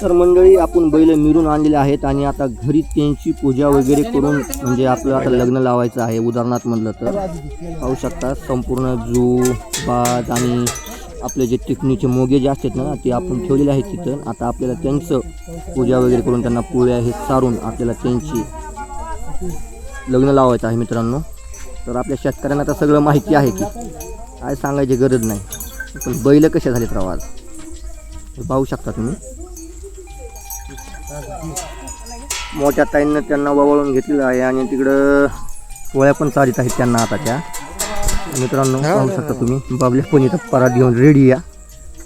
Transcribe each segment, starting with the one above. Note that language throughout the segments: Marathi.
तर मंडळी आपण बैल मिरून आणलेले आहेत आणि आता घरी त्यांची पूजा वगैरे करून म्हणजे आपलं आता लग्न लावायचं आहे उदाहरणार्थ म्हटलं तर. पाहू शकता संपूर्ण जू बाज आणि आपले जे टिकणीचे मोगे जे असतात ना ते आपण ठेवलेले आहेत तिथं. आता आपल्याला त्यांचं पूजा वगैरे करून त्यांना पोळ्या हे सारून आपल्याला त्यांची लग्न लावायचं आहे मित्रांनो. तर आपल्या शेतकऱ्यांना आता सगळं माहिती आहे की काय सांगायची गरज नाही. पण बैल कसे झाले प्रवास पाहू शकता तुम्ही. मोठ्या ताईंनं त्यांना वळवून घेतलेलं आहे आणि तिकडं पोळ्या पण चालित आहेत त्यांना आता त्या मित्रांनो पाहू शकता तुम्ही. बाबल्या पण इथं परात घेऊन रेडी या.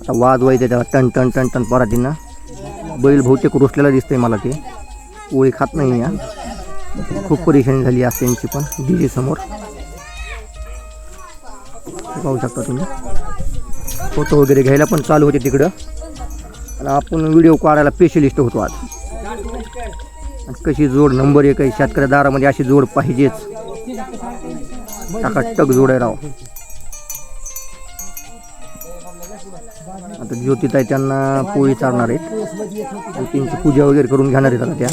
आता वाद व्हायचं त्याला टन टन टन टन परातीनं. बैल बहुतेक रुसलेला दिसतंय मला ते. पोळी खात नाही या. खूप परेशानी झाली आहे त्यांची पण डीजे समोर. पाहू शकता तुम्ही. फोटो वगैरे घ्यायला पण चालू होते तिकडं. आणि आपण व्हिडिओ काढायला स्पेशलिस्ट होतो आज. कशी जोड नंबर एक आहे. शेतकऱ्या दारामध्ये अशी जोड पाहिजेच. टकाटक जोड आहे राव. आता ज्योतिताई त्यांना पोळी चालणार आहेत. आणि त्यांची पूजा वगैरे करून घेणार आहेत आता त्या.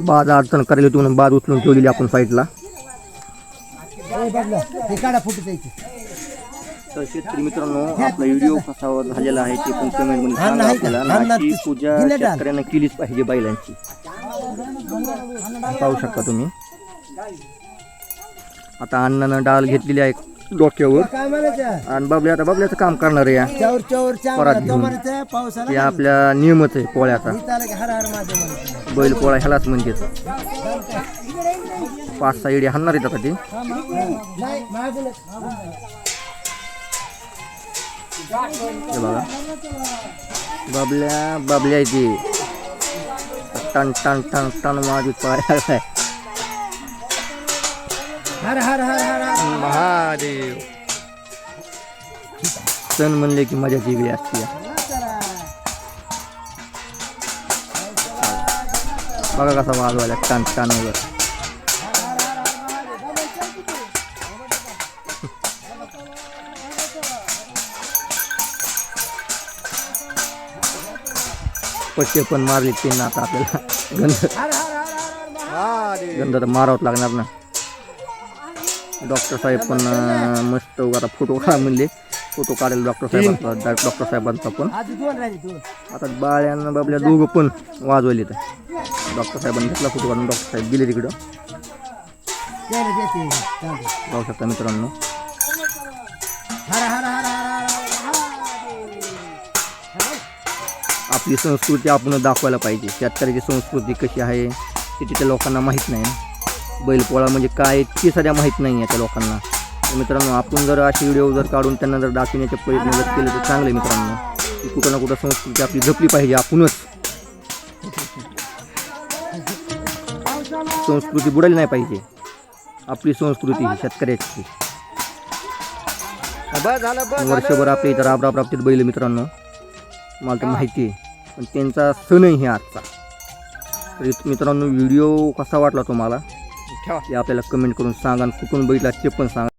बाद अडचण करायला होती म्हणून बाद उचलून ठेवलेली आपण साईडला तर शेतकरी मित्रांनो आपला व्हिडिओ कसा झालेला आहे ते पण कमेंटमध्ये सांगा आपल्याला. पूजा शेतकऱ्यांना केलीच पाहिजे बैलांची. पाहू शकता तुम्ही. आता अण्णानं डाल घेतलेली आहे. डोक्यावर. काय म्हणायचं? आणि बाबल्या आता बाबल्याचं काम करणार आहे या. चौर चौर परात चार घेऊन. म्हणायचं पावसाला ते आपल्या नियमच आहे पोळ्याचा इथं आलं की हर हर माझ्या म्हणायचं बैल पोळा ह्यालाच म्हणजे पाच सहा इडे हाणणार आहेत आता ते. नाही मागून हे बघा. बाबल्या बाबल्या इथे टन टन टन टन माझी काय हर हर हर हर हर महादेव सण म्हणले की मजाची वेळ असते बघा कसा वाजवायला टन टन वगैरे पट्टे पण मारले त्यांना आता आपल्याला गंध गंध तर मारावंच लागणार ना डॉक्टर साहेब पण मस्त आता फोटो काढा म्हणले. फोटो काढेल डॉक्टर साहेबांचा डॉक्टर साहेबांचा पण. आता बाळ्यांना बाबल्या दोघं पण वाजवले तर डॉक्टर साहेबांनी घेतला फोटो काढून डॉक्टर साहेब गेले तिकडं. पाहू शकता मित्रांनो. आपली संस्कृती आपण दाखवायला पाहिजे. शेतकऱ्याची संस्कृती कशी आहे ते तिथे लोकांना माहीत नाही. बैलपोळा म्हणजे काय ते सध्या माहीत नाही आहे त्या लोकांना. तर मित्रांनो आपण जर असे व्हिडिओ जर काढून त्यांना जर दाखवण्याचे प्रयत्न जर केले तर चांगले मित्रांनो. की कुठं ना कुठं संस्कृती आपली जपली पाहिजे आपणच. संस्कृती बुडाली नाही पाहिजे. आपली संस्कृती ही शेतकऱ्याची. वर्षभर आपल्या इथं राब राब राबतील बैल मित्रांनो. मला तर माहिती आहे. पण त्यांचा सणही हे आजचा. तर मित्रांनो व्हिडिओ कसा वाटला तुम्हाला? ते आपल्याला कमेंट करून सांगा आणि कुठून बघितला ते पण सांगा